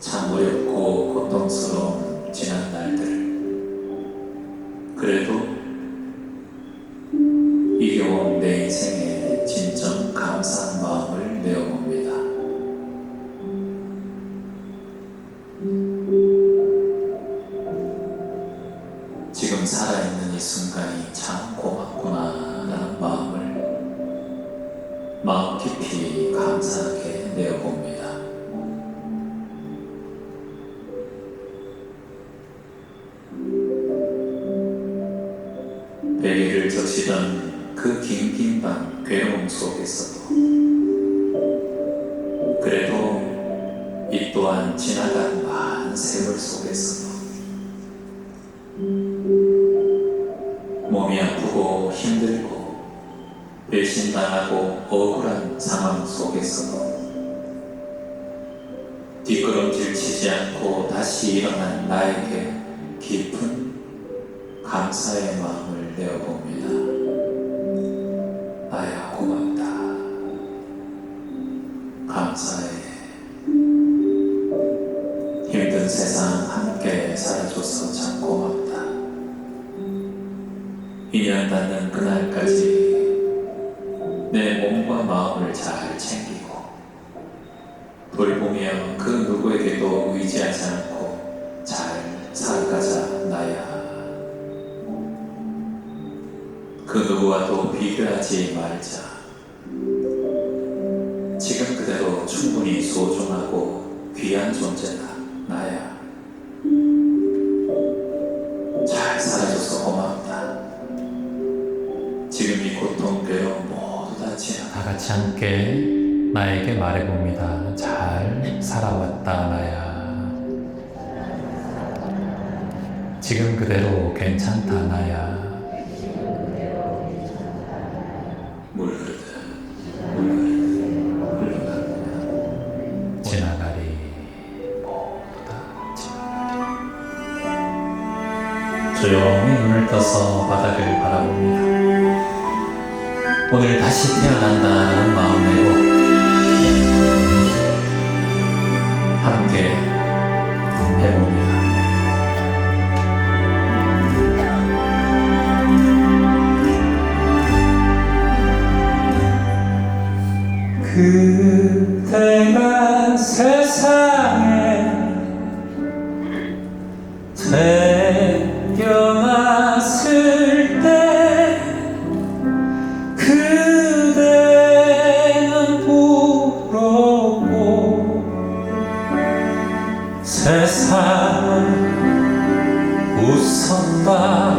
참 어렵고 고통스러운 지난 날들. 그래도 이겨온 내 인생에 진정 감사한 마음을 내어봅니다. 지금 살아있는 이 순간이 참 고맙구나 라는 마음을 마음 깊이 감사하게 내어봅니다. 베개를 적시던 그 긴긴 밤 괴로움 속에서도. 그래도 이 또한 지나간 많은 세월 속에서도. 몸이 아프고 힘들고 배신당하고 억울한 상황 속에서도 뒷걸음질 치지 않고 다시 일어난 나에게 깊은 감사의 마음을 내어봅니다. 나야 고맙다. 감사해. 힘든 세상 함께 살아줘서 참 고맙다. 닿는 그날까지 내 몸과 마음을 잘 챙기고 돌보며 그 누구에게도 의지하지 않고 누구와도 비교하지 말자. 지금 그대로 충분히 소중하고 귀한 존재다, 나야. 잘 살아줘서 고맙다. 지금 이 고통, 괴로움 모두 다 지나. 다 같이 함께 나에게 말해봅니다. 잘 살아왔다, 나야. 지금 그대로 괜찮다, 나야. 조용히 눈을 떠서 바닥을 바라봅니다. 오늘 다시 태어난다는 마음 내고 태어났을 때 그대는 부럽고 세상은 웃었다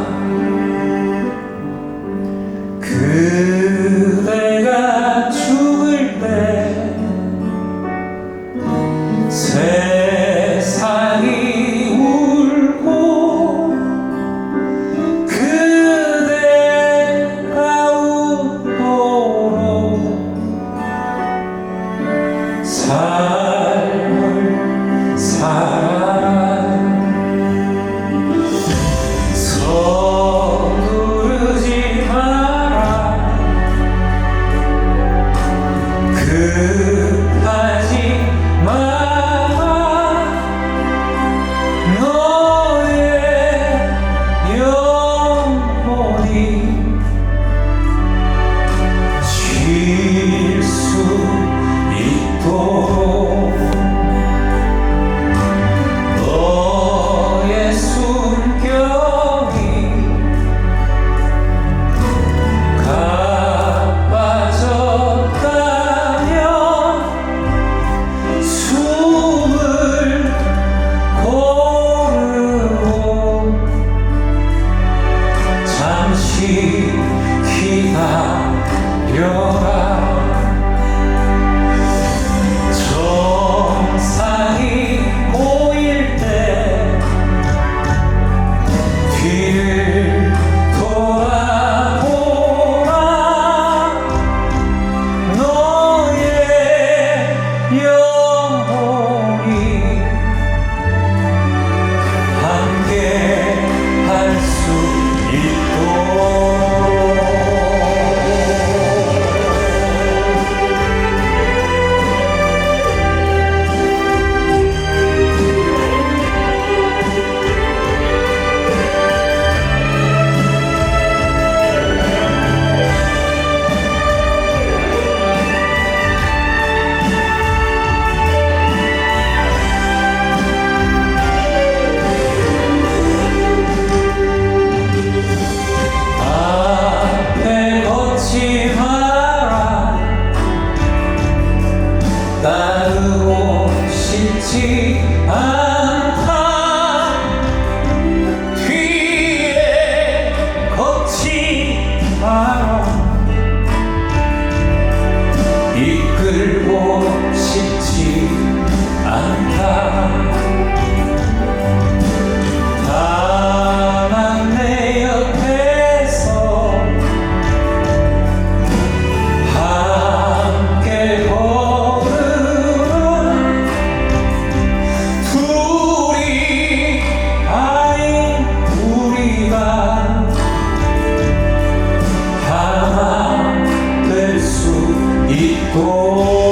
있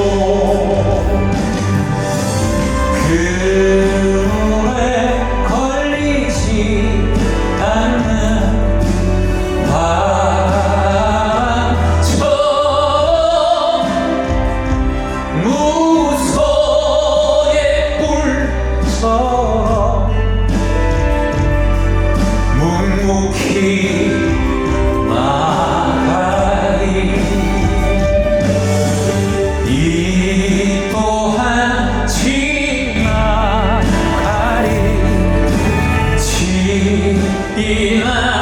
지나